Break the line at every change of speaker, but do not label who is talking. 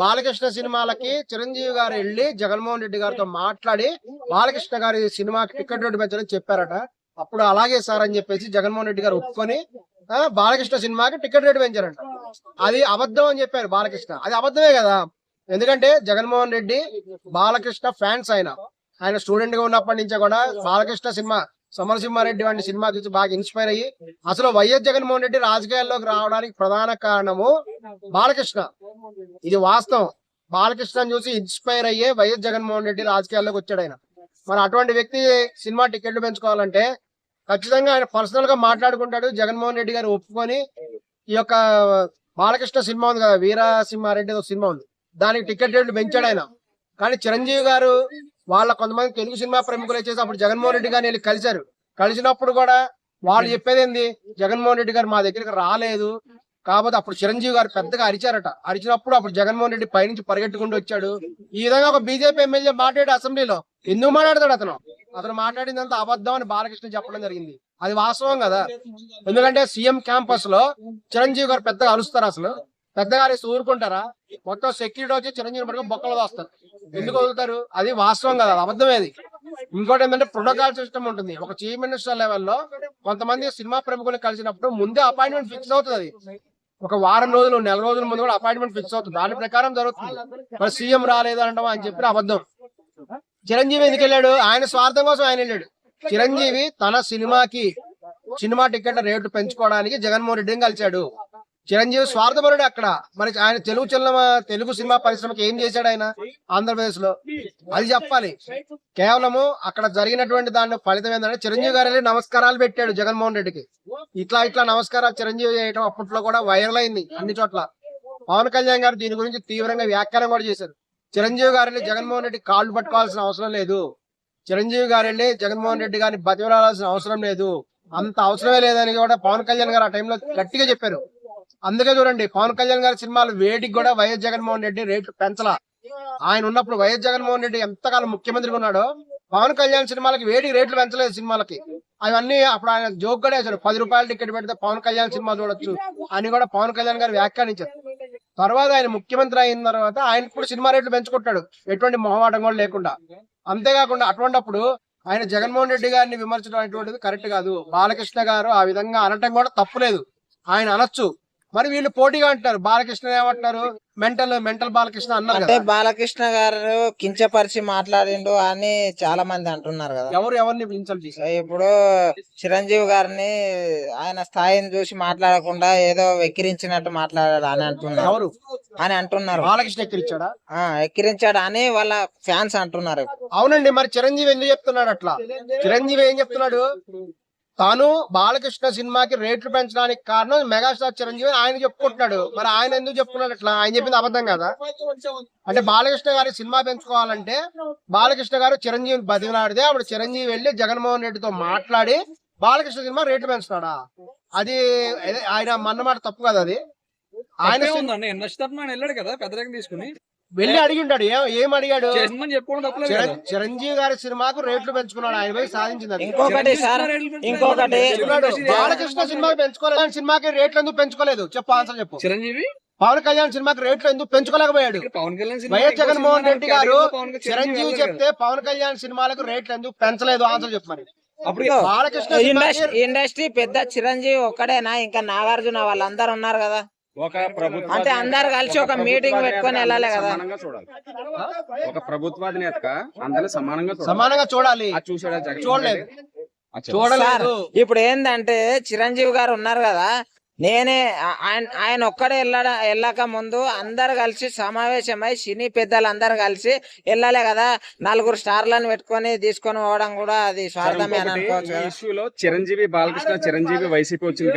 బాలకృష్ణ సినిమాలకి చిరంజీవి గారు వెళ్ళి జగన్మోహన్ రెడ్డి గారితో మాట్లాడి బాలకృష్ణ గారి సినిమాకి టికెట్ రేటు పెంచడం చెప్పారట. అప్పుడు అలాగే సార్ అని చెప్పేసి జగన్మోహన్ రెడ్డి గారు ఒప్పుకొని బాలకృష్ణ సినిమాకి టికెట్ రేటు పెంచారంట అది అబద్ధం అని చెప్పారు బాలకృష్ణ. అది అబద్ధమే కదా. ఎందుకంటే జగన్మోహన్ రెడ్డి బాలకృష్ణ ఫ్యాన్స్ ఆయన. ఆయన స్టూడెంట్గా ఉన్నప్పటి నుంచే కూడా బాలకృష్ణ సినిమా సమరసింహారెడ్డి వంటి సినిమా చూసి బాగా ఇన్స్పైర్ అయ్యి అసలు వైఎస్ జగన్మోహన్ రెడ్డి రాజకీయాల్లోకి రావడానికి ప్రధాన కారణము బాలకృష్ణ. ఇది వాస్తవం. బాలకృష్ణ చూసి ఇన్స్పైర్ అయ్యే వైఎస్ జగన్మోహన్ రెడ్డి రాజకీయాల్లోకి వచ్చాడు ఆయన. మరి అటువంటి వ్యక్తి సినిమా టికెట్లు పెంచుకోవాలంటే ఖచ్చితంగా ఆయన పర్సనల్గా మాట్లాడుకుంటాడు. జగన్మోహన్ రెడ్డి గారు ఒప్పుకొని ఈ యొక్క బాలకృష్ణ సినిమా ఉంది కదా వీరసింహారెడ్డి ఒక సినిమా ఉంది. దానికి టికెట్ రేట్లు పెంచాడు ఆయన. కానీ చిరంజీవి గారు వాళ్ళ కొంతమంది తెలుగు సినిమా ప్రముఖులు వచ్చేసి అప్పుడు జగన్మోహన్ రెడ్డి గారిని వెళ్ళి కలిశారు. కలిసినప్పుడు కూడా వాళ్ళు చెప్పేది ఏంది? జగన్మోహన్ రెడ్డి గారు మా దగ్గరికి రాలేదు. కాకపోతే అప్పుడు చిరంజీవి గారు పెద్దగా అరిచారట. అరిచినప్పుడు అప్పుడు జగన్మోహన్ రెడ్డి పైనుంచి పరిగెట్టుకుంటూ వచ్చాడు. ఈ విధంగా ఒక బీజేపీ ఎమ్మెల్యే మాట్లాడే అసెంబ్లీలో ఎందుకు మాట్లాడతాడు అతను? అతను మాట్లాడిందంతా అబద్ధం అని బాలకృష్ణ చెప్పడం జరిగింది. అది వాస్తవం కదా. ఎందుకంటే సీఎం క్యాంపస్లో చిరంజీవి గారు పెద్దగా అరుస్తారు అసలు. పెద్దగా అరిసి ఊరుకుంటారా? మొత్తం సెక్యూరిటీ వచ్చి చిరంజీవి పట్టుకుని బొక్కలు దోస్తారు ఎందుకు వదులుతారు? అది వాస్తవం కదా. అది అబద్ధమే అది. ఇంకోటి ఏంటంటే ప్రోటోకాల్ సిస్టమ్ ఉంటుంది. ఒక చీఫ్ మినిస్టర్ లెవెల్లో కొంతమంది సినిమా ప్రముఖులు కలిసినప్పుడు ముందే అపాయింట్మెంట్ ఫిక్స్ అవుతుంది. అది ఒక వారం రోజులు నెల రోజుల ముందు కూడా అపాయింట్మెంట్ ఫిక్స్ అవుతుంది. దాని ప్రకారం జరుగుతుంది. మరి సీఎం రాలేదు అనడం అని చెప్పిన అబద్ధం. చిరంజీవి ఎందుకు వెళ్ళాడు? ఆయన స్వార్థం కోసం ఆయన వెళ్ళాడు. చిరంజీవి తన సినిమాకి సినిమా టికెట్ రేటు పెంచుకోవడానికి జగన్మోహన్ రెడ్డిని కలిశాడు. చిరంజీవి స్వార్థపరుడు అక్కడ. మరి ఆయన తెలుగు చిన్న తెలుగు సినిమా పరిశ్రమకి ఏం చేశాడు ఆయన? ఆంధ్రప్రదేశ్లో అది చెప్పాలి. కేవలము అక్కడ జరిగినటువంటి దాని ఫలితం ఏంటంటే చిరంజీవి గారు నమస్కారాలు పెట్టాడు జగన్మోహన్ రెడ్డికి. ఇట్లా ఇట్లా నమస్కారాలు చిరంజీవి చేయడం అప్పట్లో కూడా వైరల్ అయింది అన్ని చోట్ల. పవన్ కళ్యాణ్ గారు దీని గురించి తీవ్రంగా వ్యాఖ్యానం కూడా చేశారు. చిరంజీవి గారు జగన్మోహన్ రెడ్డి కాళ్ళు పట్టుకోవాల్సిన అవసరం లేదు. చిరంజీవి గారు జగన్మోహన్ రెడ్డి గారిని బతిమలాడాల్సిన అవసరం లేదు. అంత అవసరమే లేదని కూడా పవన్ కళ్యాణ్ గారు ఆ టైంలో గట్టిగా చెప్పారు. అందుకే చూడండి పవన్ కళ్యాణ్ గారి సినిమాలు వేటికి కూడా వైఎస్ జగన్మోహన్ రెడ్డి రేట్లు పెంచలా. ఆయన ఉన్నప్పుడు వైఎస్ జగన్మోహన్ రెడ్డి ఎంతకాలం ముఖ్యమంత్రిగా ఉన్నాడో పవన్ కళ్యాణ్ సినిమాలకి వేడికి రేట్లు పెంచలేదు సినిమాలకి. అవన్నీ అప్పుడు ఆయన జోక్ కూడా వేశారు పది రూపాయలు టికెట్ పెడితే పవన్ కళ్యాణ్ సినిమా చూడొచ్చు అని కూడా పవన్ కళ్యాణ్ గారు వ్యాఖ్యానించారు. తర్వాత ఆయన ముఖ్యమంత్రి అయిన తర్వాత ఆయన కూడా సినిమా రేట్లు పెంచుకుంటాడు ఎటువంటి మొహమాటం కూడా లేకుండా. అంతేకాకుండా అటువంటిప్పుడు ఆయన జగన్మోహన్ రెడ్డి గారిని విమర్శించడం అనేటువంటిది కరెక్ట్ కాదు. బాలకృష్ణ గారు ఆ విధంగా అనటం కూడా తప్పులేదు ఆయన అనొచ్చు. మరి వీళ్ళు పోటీగా అంటారు బాలకృష్ణ ఏమంటున్నారు? మెంటల్ మెంటల్ బాలకృష్ణ అన్నారు
అంటే బాలకృష్ణ గారు కించపరిచి మాట్లాడిండు అని చాలా మంది అంటున్నారు కదా.
ఎవరు ఎవరిని ఇన్సల్ట్ చేశారు?
ఇప్పుడు చిరంజీవి గారిని ఆయన స్థాయిని చూసి మాట్లాడకుండా ఏదో వెక్కిరించినట్టు మాట్లాడాడు అని అంటున్నారు.
ఎవరు?
అని అంటున్నారు.
బాలకృష్ణ ఎక్కిరిచ్చాడా
ఆ ఎక్కిరించాడు అని వాళ్ళ ఫ్యాన్స్ అంటున్నారు.
అవునండి మరి చిరంజీవి ఎందుకు చెప్తున్నాడు అట్లా? చిరంజీవి ఏం చెప్తున్నాడు? తాను బాలకృష్ణ సినిమాకి రేట్లు పెంచడానికి కారణం మెగాస్టార్ చిరంజీవి అని ఆయన చెప్పుకుంటున్నాడు. మరి ఆయన ఎందుకు చెప్పుకున్నాడు అట్లా? ఆయన చెప్పింది అబద్ధం కదా. అంటే బాలకృష్ణ గారి సినిమా పెంచుకోవాలంటే బాలకృష్ణ గారు చిరంజీవిని బతిమలాడితే అప్పుడు చిరంజీవి వెళ్ళి జగన్మోహన్ రెడ్డితో మాట్లాడి బాలకృష్ణ సినిమా రేట్లు పెంచుతాడా? అది ఆయన మన్నమాట తప్పు కదా అది. ఆయన
వెళ్ళాడు కదా తీసుకుని.
వెళ్ళి అడిగి ఉంటాడు ఏం ఏం అడిగాడు చిరంజీవి గారి సినిమాకు రేట్లు పెంచుకున్నాడు. ఆయన పోయి సాధించింది.
ఇంకొకటి సార్ ఇంకొకటి
చెప్పాడు, బాలకృష్ణ సినిమాకి పెంచుకోలేదు. సినిమాకి రేట్లు ఎందుకు పెంచుకోలేదు? చెప్పు ఆన్సర్ చెప్పు.
చిరంజీవి?
పవన్ కళ్యాణ్ సినిమాకి రేట్లు ఎందుకు పెంచుకోలేకపోయాడు?
ఇక్కడ పవన్ కళ్యాణ్ సినిమా
వైఎస్ జగన్మోహన్ రెడ్డి గారు చిరంజీవి చెప్తే పవన్ కళ్యాణ్ సినిమాలకు రేట్లు ఎందుకు పెంచలేదు? ఆన్సర్ చెప్పు మరి.
కదా. అప్పుడు
బాలకృష్ణ
ఇండస్ట్రీ
సినిమాకి
ఇండస్ట్రీ పెద్ద చిరంజీవి ఒక్కడేనా? ఇంకా నాగార్జున వాళ్ళందరూ ఉన్నారు కదా.
ఒక ప్రభుత్వ
అంటే అందరు కలిసి ఒక మీటింగ్ పెట్టుకొని వెళ్ళాలి కదా.
సమానంగా చూడాలి. ఒక ప్రభుత్వాది నేతగా అందరిని సమానంగా చూడాలి.
సమానంగా చూడాలి. చూడలేదు. చూడలేదు.
ఇప్పుడు ఏంటంటే చిరంజీవి గారు ఉన్నారు కదా నేనే ఆయన ఆయన ఒక్కడే వెళ్ళడ వెళ్ళక ముందు అందరు కలిసి సమావేశమై సినీ పెద్దలు అందరు కలిసి వెళ్ళాలి కదా నలుగురు స్టార్లను పెట్టుకొని తీసుకొని పోవడం కూడా అది స్వార్థమే అనుకోవచ్చు
చిరంజీవి బాలకృష్ణ చిరంజీవి వైసీపీ వచ్చింది